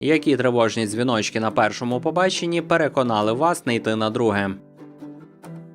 Які тривожні дзвіночки на першому побаченні переконали вас не йти на друге?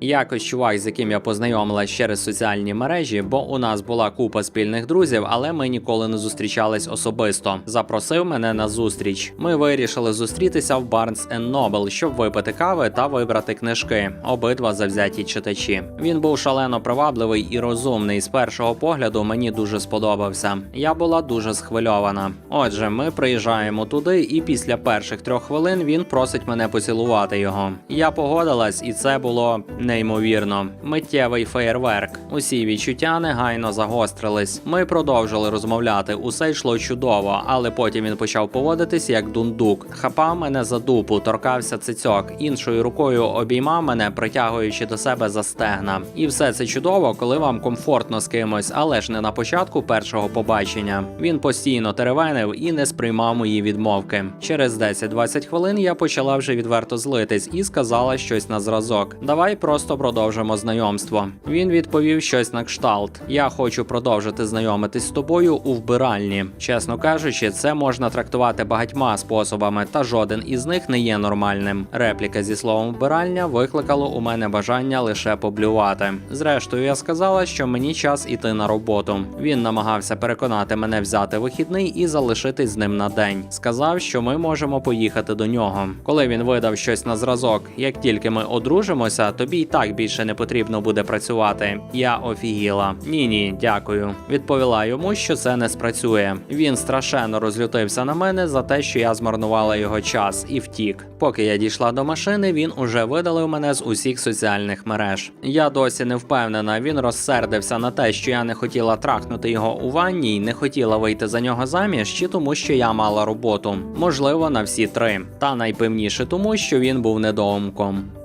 Якось чувак, з яким я познайомилась через соціальні мережі, бо у нас була купа спільних друзів, але ми ніколи не зустрічались особисто. Запросив мене на зустріч. Ми вирішили зустрітися в Barnes Noble, щоб випити кави та вибрати книжки. Обидва завзяті читачі. Він був шалено привабливий і розумний. З першого погляду мені дуже сподобався. Я була дуже схвильована. Отже, ми приїжджаємо туди, і після перших трьох хвилин він просить мене поцілувати його. Я погодилась, і це було неймовірно. Миттєвий феєрверк. Усі відчуття негайно загострились. Ми продовжили розмовляти. Усе йшло чудово, але потім він почав поводитись як дундук. Хапав мене за дупу, торкався цицьок, іншою рукою обіймав мене, притягуючи до себе за стегна. І все це чудово, коли вам комфортно з кимось, але ж не на початку першого побачення. Він постійно теревенив і не сприймав мої відмовки. Через 10-20 хвилин я почала вже відверто злитись і сказала щось на зразок. Давай просто продовжимо знайомство. Він відповів щось на кшталт. Я хочу продовжити знайомитись з тобою у вбиральні. Чесно кажучи, це можна трактувати багатьма способами, та жоден із них не є нормальним. Репліка зі словом вбиральня викликало у мене бажання лише поблювати. Зрештою, я сказала, що мені час іти на роботу. Він намагався переконати мене взяти вихідний і залишитись з ним на день. Сказав, що ми можемо поїхати до нього. Коли він видав щось на зразок, як тільки ми одружимося, тобі й так більше не потрібно буде працювати. Я офігіла. Ні, ні, дякую. Відповіла йому, що це не спрацює. Він страшенно розлютився на мене за те, що я змарнувала його час і втік. Поки я дійшла до машини, він уже видалив мене з усіх соціальних мереж. Я досі не впевнена. Він розсердився на те, що я не хотіла трахнути його у ванні й не хотіла вийти за нього заміж, чи тому, що я мала роботу. Можливо, на всі три. Та найпевніше тому, що він був недоумком.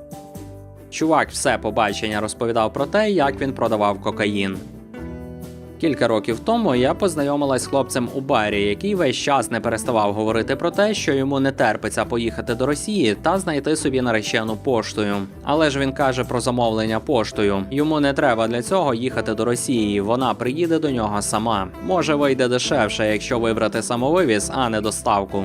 Чувак все побачення розповідав про те, як він продавав кокаїн. Кілька років тому я познайомилась з хлопцем у барі, який весь час не переставав говорити про те, що йому не терпиться поїхати до Росії та знайти собі наречену поштою. Але ж він каже про замовлення поштою. Йому не треба для цього їхати до Росії. Вона приїде до нього сама. Може вийде дешевше, якщо вибрати самовивіз, а не доставку.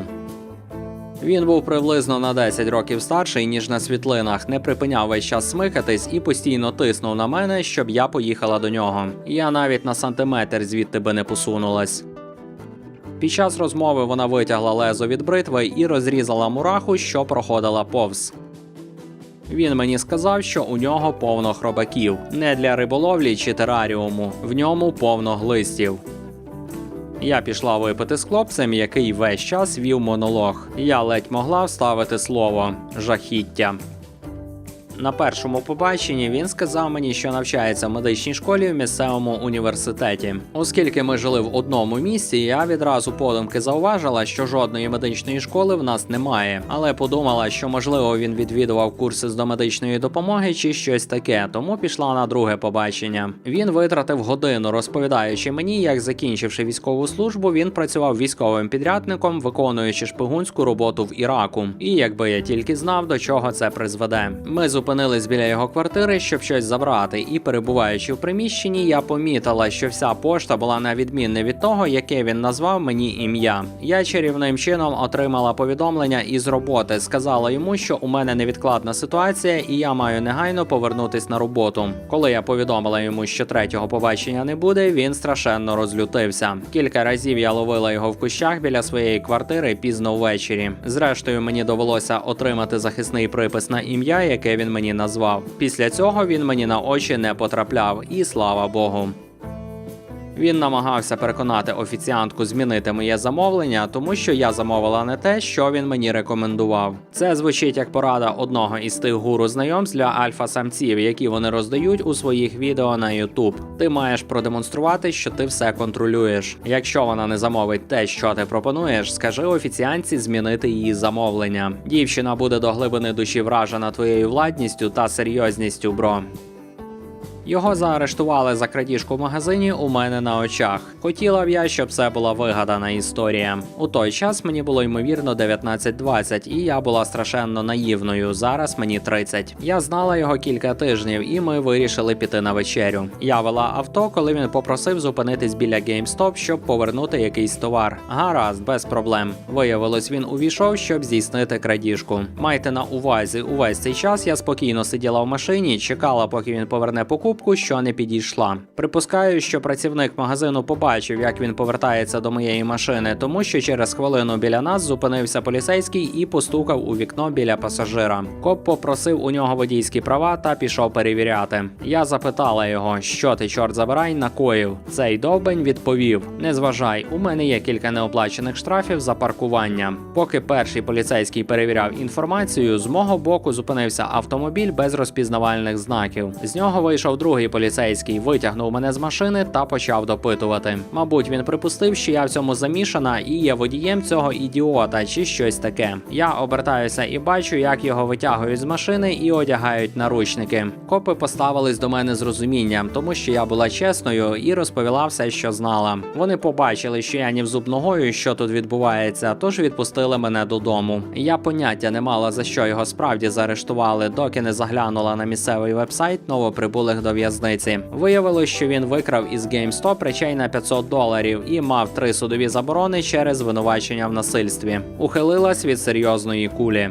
Він був приблизно на 10 років старший, ніж на світлинах, не припиняв весь час смикатись і постійно тиснув на мене, щоб я поїхала до нього. Я навіть на сантиметр звідти би не посунулась. Під час розмови вона витягла лезо від бритви і розрізала мураху, що проходила повз. Він мені сказав, що у нього повно хробаків, не для риболовлі чи тераріуму, в ньому повно глистів. Я пішла випити з хлопцем, який весь час вів монолог. Я ледь могла вставити слово жахіття. На першому побаченні він сказав мені, що навчається в медичній школі в місцевому університеті. Оскільки ми жили в одному місці, я відразу подумки зауважила, що жодної медичної школи в нас немає, але подумала, що можливо він відвідував курси з домедичної допомоги чи щось таке, тому пішла на друге побачення. Він витратив годину, розповідаючи мені, як закінчивши військову службу, він працював військовим підрядником, виконуючи шпигунську роботу в Іраку. І якби я тільки знав, до чого це призведе. Ми зупинились біля його квартири, щоб щось забрати, і перебуваючи в приміщенні, я помітила, що вся пошта була на відмінне від того, яке він назвав мені ім'я. Я чарівним чином отримала повідомлення із роботи, сказала йому, що у мене невідкладна ситуація, і я маю негайно повернутись на роботу. Коли я повідомила йому, що третього побачення не буде, він страшенно розлютився. Кілька разів я ловила його в кущах біля своєї квартири пізно ввечері. Зрештою, мені довелося отримати захисний припис на ім'я, яке він мені назвав. Після цього він мені на очі не потрапляв, і слава Богу. Він намагався переконати офіціантку змінити моє замовлення, тому що я замовила не те, що він мені рекомендував. Це звучить як порада одного із тих гуру знайомств для альфа-самців, які вони роздають у своїх відео на YouTube. Ти маєш продемонструвати, що ти все контролюєш. Якщо вона не замовить те, що ти пропонуєш, скажи офіціантці змінити її замовлення. Дівчина буде до глибини душі вражена твоєю владністю та серйозністю, бро. Його заарештували за крадіжку в магазині у мене на очах. Хотіла б я, щоб це була вигадана історія. У той час мені було ймовірно 19-20, і я була страшенно наївною. Зараз мені 30. Я знала його кілька тижнів, і ми вирішили піти на вечерю. Я вела авто, коли він попросив зупинитись біля GameStop, щоб повернути якийсь товар. Гаразд, без проблем. Виявилось, він увійшов, щоб здійснити крадіжку. Майте на увазі, увесь цей час я спокійно сиділа в машині, чекала, поки він поверне покупку, що не підійшла. Припускаю, що працівник магазину побачив, як він повертається до моєї машини, тому що через хвилину біля нас зупинився поліцейський і постукав у вікно біля пасажира. Коп попросив у нього водійські права та пішов перевіряти. Я запитала його, що ти, чорт забирай, накоїв. Цей довбень відповів: Не зважай, у мене є кілька неоплачених штрафів за паркування. Поки перший поліцейський перевіряв інформацію, з мого боку зупинився автомобіль без розпізнавальних знаків. З нього вийшов другий поліцейський, витягнув мене з машини та почав допитувати. Мабуть, він припустив, що я в цьому замішана і є водієм цього ідіота чи щось таке. Я обертаюся і бачу, як його витягують з машини і одягають наручники. Копи поставились до мене з розумінням, тому що я була чесною і розповіла все, що знала. Вони побачили, що я ні в зуб ногою, що тут відбувається, тож відпустили мене додому. Я поняття не мала за що його справді заарештували, доки не заглянула на місцевий вебсайт новоприбулих до в'язниці. Виявилось, що він викрав із GameStop речей на 500 доларів і мав три судові заборони через звинувачення в насильстві. Ухилилась від серйозної кулі.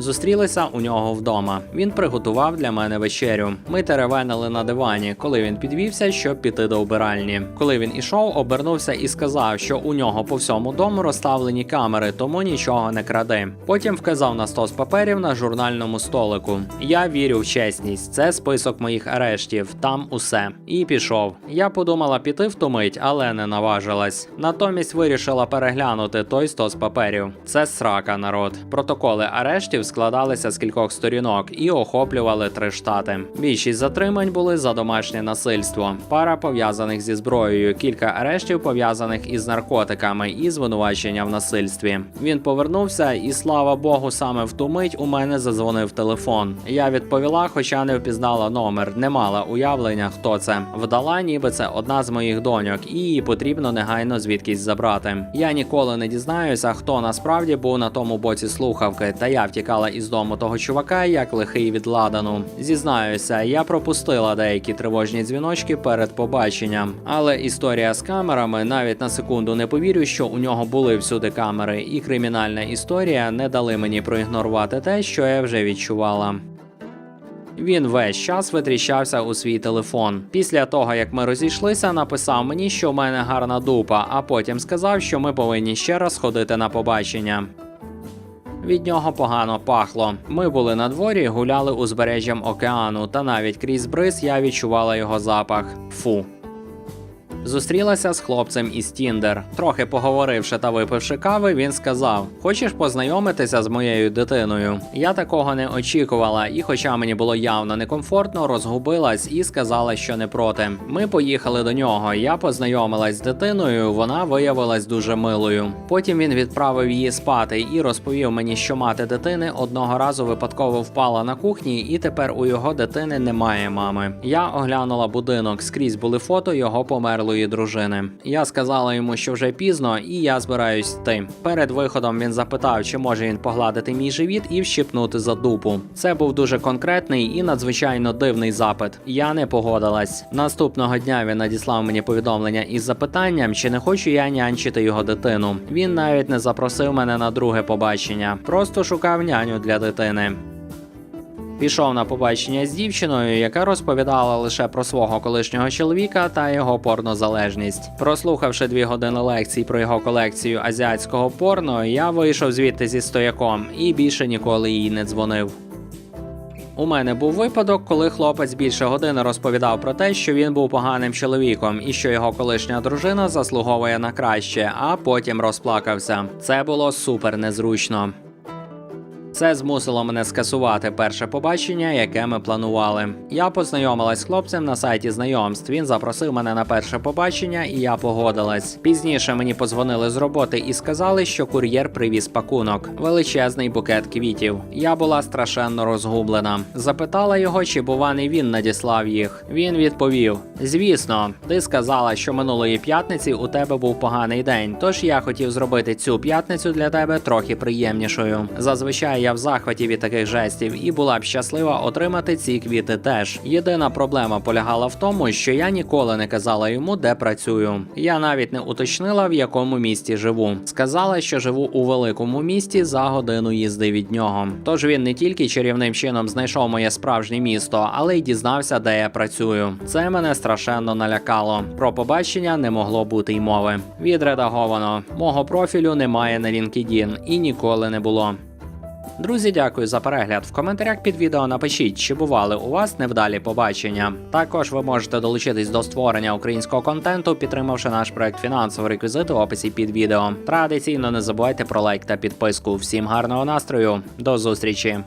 Зустрілися у нього вдома. Він приготував для мене вечерю. Ми теревенили на дивані, коли він підвівся, щоб піти до вбиральні. Коли він ішов, обернувся і сказав, що у нього по всьому дому розставлені камери, тому нічого не кради. Потім вказав на стос паперів на журнальному столику. Я вірю в чесність. Це список моїх арештів. Там усе. І пішов. Я подумала піти в ту мить, але не наважилась. Натомість вирішила переглянути той стос паперів. Це срака, народ. Протоколи арештів складалися з кількох сторінок і охоплювали три штати. Більшість затримань були за домашнє насильство, пара пов'язаних зі зброєю, кілька арештів пов'язаних із наркотиками і звинувачення в насильстві. Він повернувся, і слава Богу, саме в ту мить у мене задзвонив телефон. Я відповіла, хоча не впізнала номер, не мала уявлення, хто це. Вдала, ніби це одна з моїх доньок, і її потрібно негайно звідкись забрати. Я ніколи не дізнаюся, хто насправді був на тому боці слухавки, та я втікала із дому того чувака, як лихий від ладану. Зізнаюся, я пропустила деякі тривожні дзвіночки перед побаченням. Але історія з камерами навіть на секунду не повірю, що у нього були всюди камери, і кримінальна історія не дали мені проігнорувати те, що я вже відчувала. Він весь час витріщався у свій телефон. Після того, як ми розійшлися, написав мені, що в мене гарна дупа, а потім сказав, що ми повинні ще раз ходити на побачення. Від нього погано пахло. Ми були на дворі, гуляли узбережжям океану, та навіть крізь бриз я відчувала його запах. Фу. Зустрілася з хлопцем із Тіндер. Трохи поговоривши та випивши кави, він сказав: Хочеш познайомитися з моєю дитиною? Я такого не очікувала, і, хоча мені було явно некомфортно, розгубилась і сказала, що не проти. Ми поїхали до нього. Я познайомилась з дитиною. Вона виявилась дуже милою. Потім він відправив її спати і розповів мені, що мати дитини одного разу випадково впала на кухні, і тепер у його дитини немає мами. Я оглянула будинок. Скрізь були фото його померлої дружини. Я сказала йому, що вже пізно, і я збираюсь йти. Перед виходом він запитав, чи може він погладити мій живіт і вщипнути за дупу. Це був дуже конкретний і надзвичайно дивний запит. Я не погодилась. Наступного дня він надіслав мені повідомлення із запитанням, чи не хочу я нянчити його дитину. Він навіть не запросив мене на друге побачення, просто шукав няню для дитини. Пішов на побачення з дівчиною, яка розповідала лише про свого колишнього чоловіка та його порнозалежність. Прослухавши дві години лекцій про його колекцію азіатського порно, я вийшов звідти зі стояком і більше ніколи їй не дзвонив. У мене був випадок, коли хлопець більше години розповідав про те, що він був поганим чоловіком і що його колишня дружина заслуговує на краще, а потім розплакався. Це було супер незручно. Це змусило мене скасувати перше побачення, яке ми планували. Я познайомилась з хлопцем на сайті знайомств. Він запросив мене на перше побачення, і я погодилась. Пізніше мені позвонили з роботи і сказали, що кур'єр привіз пакунок величезний букет квітів. Я була страшенно розгублена. Запитала його, чи бува не він надіслав їх. Він відповів: Звісно, ти сказала, що минулої п'ятниці у тебе був поганий день, тож я хотів зробити цю п'ятницю для тебе трохи приємнішою. Зазвичай я в захваті від таких жестів і була б щаслива отримати ці квіти теж. Єдина проблема полягала в тому, що я ніколи не казала йому, де працюю. Я навіть не уточнила, в якому місті живу. Сказала, що живу у великому місті за годину їзди від нього. Тож він не тільки чарівним чином знайшов моє справжнє місто, але й дізнався, де я працюю. Це мене страшенно налякало. Про побачення не могло бути й мови. Відредаговано. Мого профілю немає на LinkedIn і ніколи не було. Друзі, дякую за перегляд. В коментарях під відео напишіть, чи бували у вас невдалі побачення. Також ви можете долучитись до створення українського контенту, підтримавши наш проект фінансово реквізити в описі під відео. Традиційно не забувайте про лайк та підписку. Всім гарного настрою, до зустрічі!